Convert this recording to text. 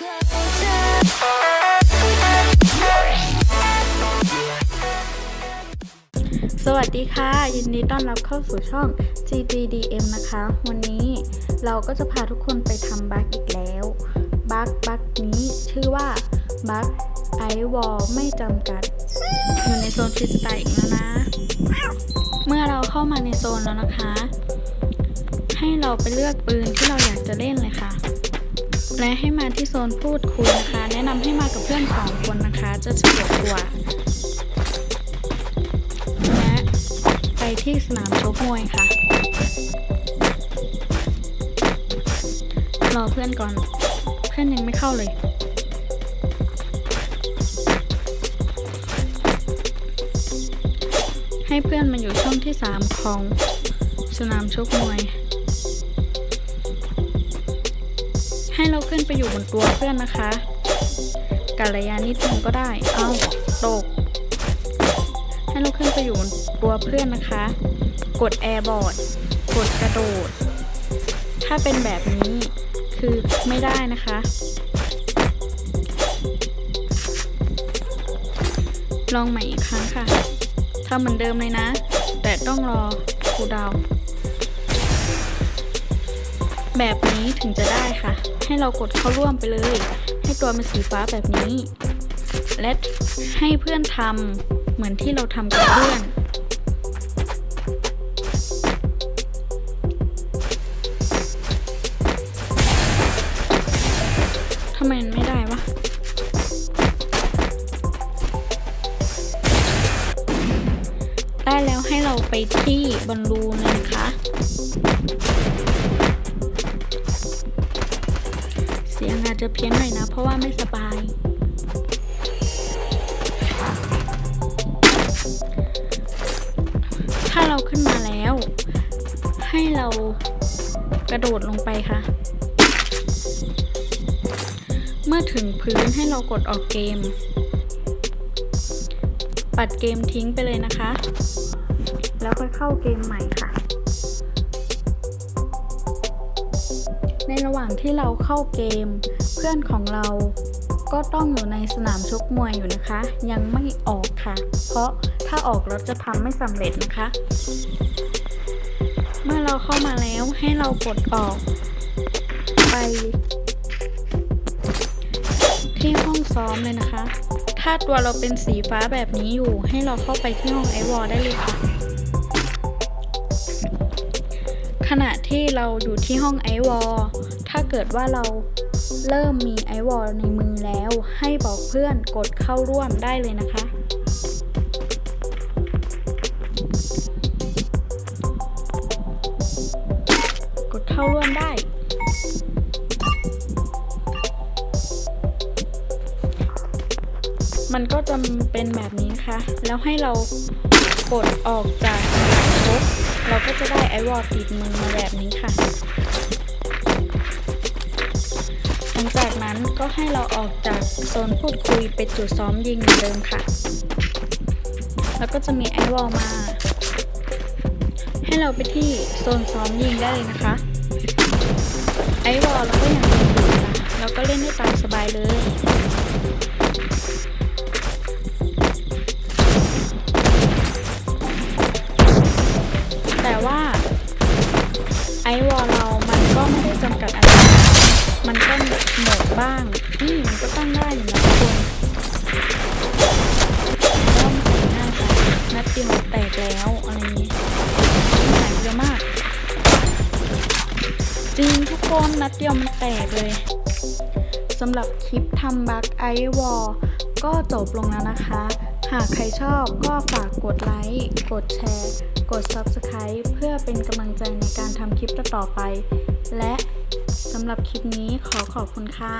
สวัสดีค่ะ ยินดีต้อนรับเข้าสู่ช่อง GGDM นะคะ วันนี้เราก็จะพาทุกคนไปทำบั๊กอีกแล้ว บั๊กบั๊กนี้ชื่อว่าบั๊กไอวอลไม่จำกัด อยู่ในโซนฟรีสไตล์อีกแล้วนะ เมื่อเราเข้ามาในโซนแล้วนะคะ ให้เราไปเลือกปืนที่เราอยากจะเล่นเลยค่ะ และให้มาที่โซนพูดคุยนะคะ แนะนำให้มากับเพื่อนสองคนนะคะ จะสะดวกกว่า และไปที่สนามชกมวยค่ะ รอเพื่อนก่อน เพื่อนยังไม่เข้าเลยให้เพื่อนมาอยู่ช่องที่ 3 ของสนามชกมวย ให้เราขึ้นไปอยู่บนตัวเพื่อนนะคะกัลยานิดนึงก็ได้ เอาตก ให้เราขึ้นไปอยู่บนตัวเพื่อนนะคะ กดแอร์บอร์ด กดกระโดด ถ้าเป็นแบบนี้คือไม่ได้นะคะ ลองใหม่อีกครั้งค่ะทำเหมือนเดิมเลยนะ แต่ต้องรอคูดาว แบบนี้ถึงจะได้ค่ะ ให้เรากดเข้าร่วมไปเลย ให้ตัวเป็นสีฟ้าแบบนี้ และให้เพื่อนทำเหมือนที่เราทำกับเพื่อนทำไมมันไม่ได้วะได้แล้วให้เราไปที่บอลลูนเลยนะคะ เสียงอาจจะเพี้ยนหน่อยนะ เพราะว่าไม่สบาย ถ้าเราขึ้นมาแล้ว ให้เรากระโดดลงไปค่ะ เมื่อถึงพื้นให้เรากดออกเกม ปัดเกมทิ้งไปเลยนะคะ แล้วค่อยเข้าเกมใหม่ค่ะ ในระหว่างที่เราเข้าเกม เพื่อนของเราก็ต้องอยู่ในสนามชกมวยอยู่นะคะ ยังไม่ออกค่ะ เพราะถ้าออกเราจะทำไม่สำเร็จนะคะ เมื่อเราเข้ามาแล้วให้เรากดออกไป ที่ห้องซ้อมเลยนะคะ ถ้าตัวเราเป็นสีฟ้าแบบนี้อยู่ ให้เราเข้าไปที่ห้องไอวอลได้เลยค่ะ ขณะที่เราอยู่ที่ห้องไอวอลถ้าเกิดว่าเราเริ่มมีไอวอลในมือแล้ว ให้บอกเพื่อนกดเข้าร่วมได้เลยนะคะ กดเข้าร่วมได้ มันก็จะเป็นแบบนี้นะคะ แล้วให้เรา กดออกจากสนามชกเราก็จะได้ไอวอลติดมือมาแบบนี้ค่ะ หลังจากนั้นก็ให้เราออกจากโซนพูดคุยไปจุดซ้อมยิงเหมือนเดิมค่ะ แล้วก็จะมีไอวอลมา ให้เราไปที่โซนซ้อมยิงได้เลยนะคะ ไอวอลเราก็ยังมีอยู่นะเราก็เล่นได้ตามสบายเลย บ้างอืมมันก็ตั้งได้อยู่นะทุกคนก็ไม่น่าจะนัดเดียวแตกแล้วอะไรอย่างนี้หายเยอะมาก จริงทุกคนนัดเดียวมันแตกเลยสำหรับคลิปทำบัคไอวอลก็จบลงแล้วนะคะ หากใครชอบก็ฝากกดไลค์ กดแชร์ กด Subscribe เพื่อเป็นกำลังใจในการทำคลิปต่อไป และ สำหรับคลิปนี้ขอขอบคุณค่ะ